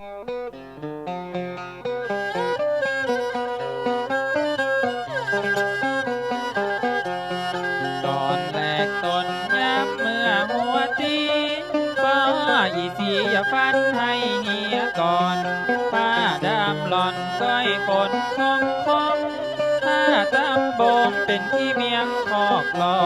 ก่อนแรกตนยับเมื่อหัวตีป้าอีสีอย่าฟันให้เหียก่อน ป้าดำหล่อนก้อยฝนคงคงถ้าตำบงเป็นที่เมียงคอกหลอ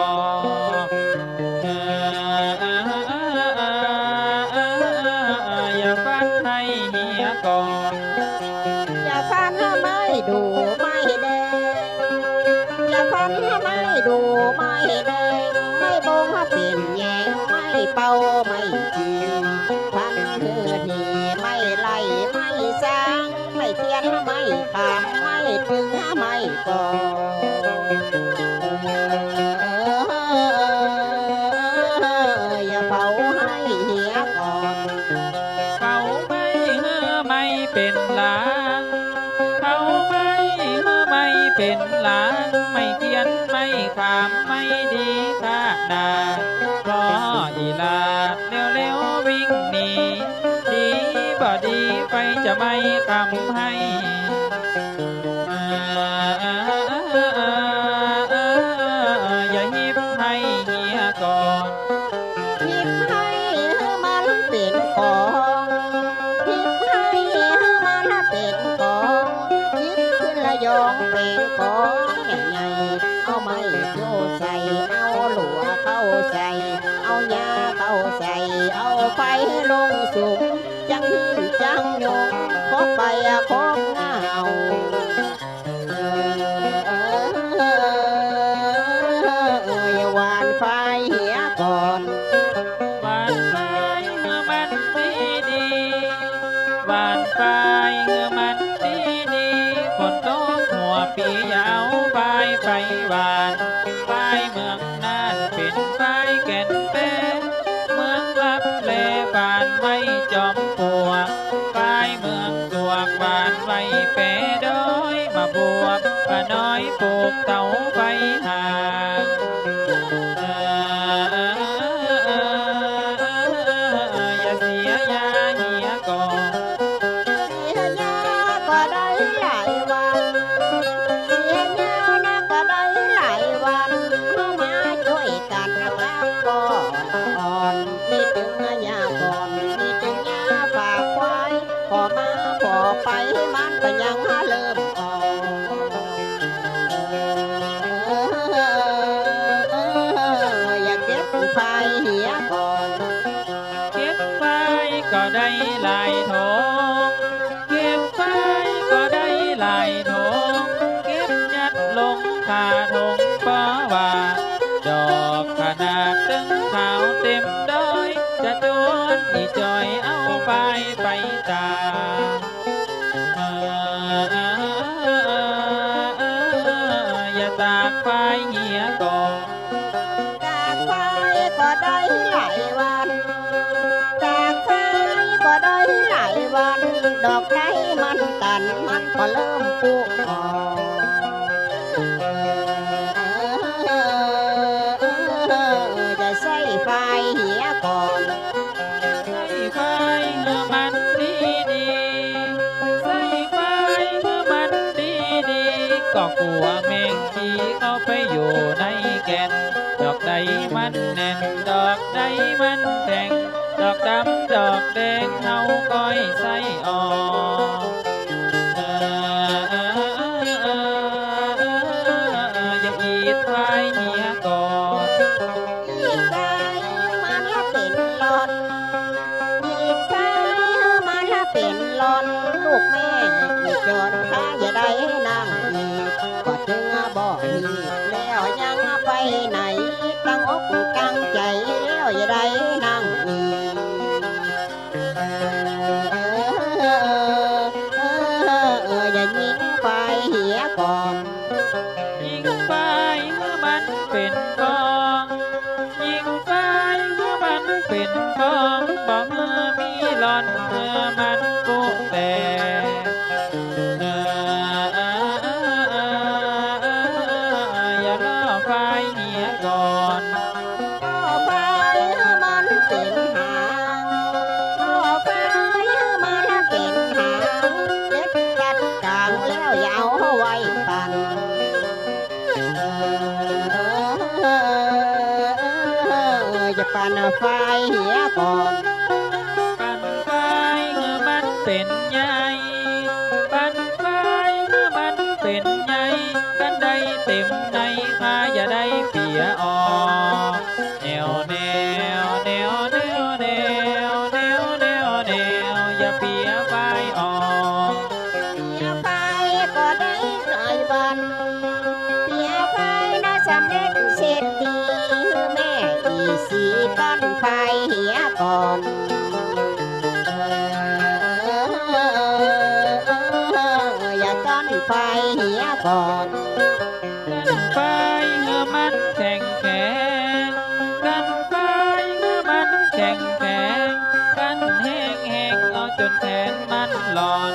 ไม่ขามไม่ถึงไม่ก่ออย่าเป่าให้เหียก่อนเฝ้าไม่เมื่อไม่เป็นหลางเขาไม่เมื่อไม่เป็นหลางไม่เกียนไม่ขามไม่ดีข้าดาเพราะอีลาเร็วเร็วๆวิ่งหนีดีบ่ดีไปจะไม่คำให้ น้อยปลูกเตาไฟหาง ก็ได้หลายทงเก็บไฟก็ได้หลายทงเก็บยัดลงคาทง วัน ดอกไม้มันตันมันก็เริ่มปุออกจะใส่ไฟเหียก่อนใส่ไฟเมื่อมันดีดีใส่ไฟเมื่อมันดีดีก็กลัวแมงจีเข้าไปอยู่ในแก่นดอกใดมันแน่นดอกใดมันแทง ดอกดำดอกแดงเอาก้อยใส่ออกเออเออเออเออเอออย่าอีดไฟเหียก่อนอีกไฟมันละเป็นหลอนอีกไฟมันละเป็นหลอนลูกแม่อีกจนข้าอย่าได้นั่งอีกก็ถึงบ่มีดแล้วยังไปไหนตั้งอกตั้งใจแล้วอย่าได้นั่งอีก ยก่อนยิงไฟเมื่อมันเป็นกองยิงไฟเมื่อมันเป็นกองบอกเมื่อมีหลอนเมื่อมันปุกแต่ ปั่นไฟเหียก่อนปั่นไฟเมื่อมันเป็นใหญ่ปั่นไฟเมื่อมันเป็นใหญ่กันได้เต็มในข้าอย่าได้เปียออก สีต้นไฟเหียก่อนอย่าต้นไฟเหียก่อนกันไฟเมื่อมันแข็งแข็งกันไฟเมื่อมันแข็งแข็งกันแห้งแห้งเอาจนแขนมันหลอน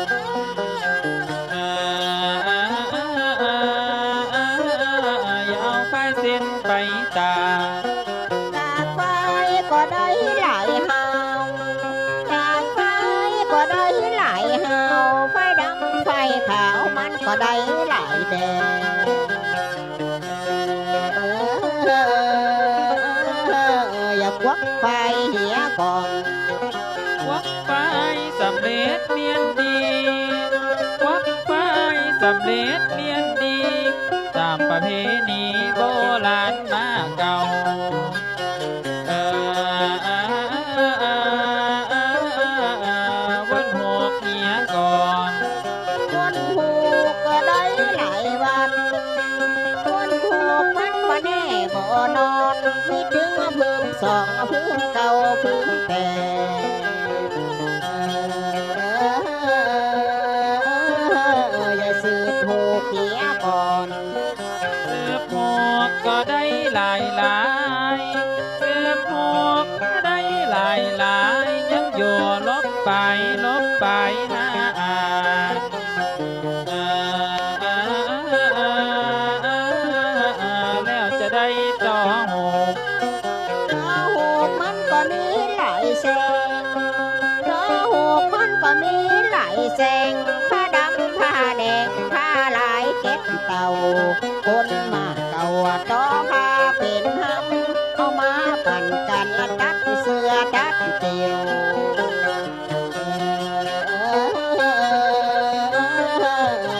có đây lại hào phai đâm phai thảo mạn của đây lại về và quốc phai hĩa còn. Quốc phai sầm lết miên đi. Quốc phai sầm lết miên đi. Tam bà thế ni vô lan ma cầu ลบไปลบไปหาอ่านเคนมาเก่าต่อผ้าเป็นหำเอามาปั่นกันละตัดเสื้อตัดเตียว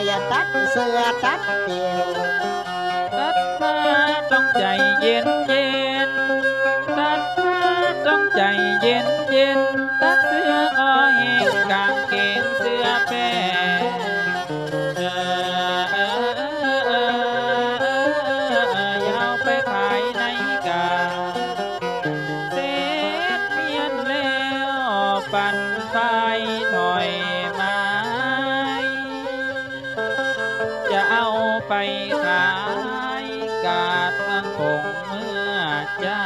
อย่าตัดเสื้อตัดเตียวตัดมาต้องใจเย็นเย็นตัดมาต้องใจเย็นเย็นตัดเสื้อ ไปขายกาดเมืองคงเมื่อเจ้า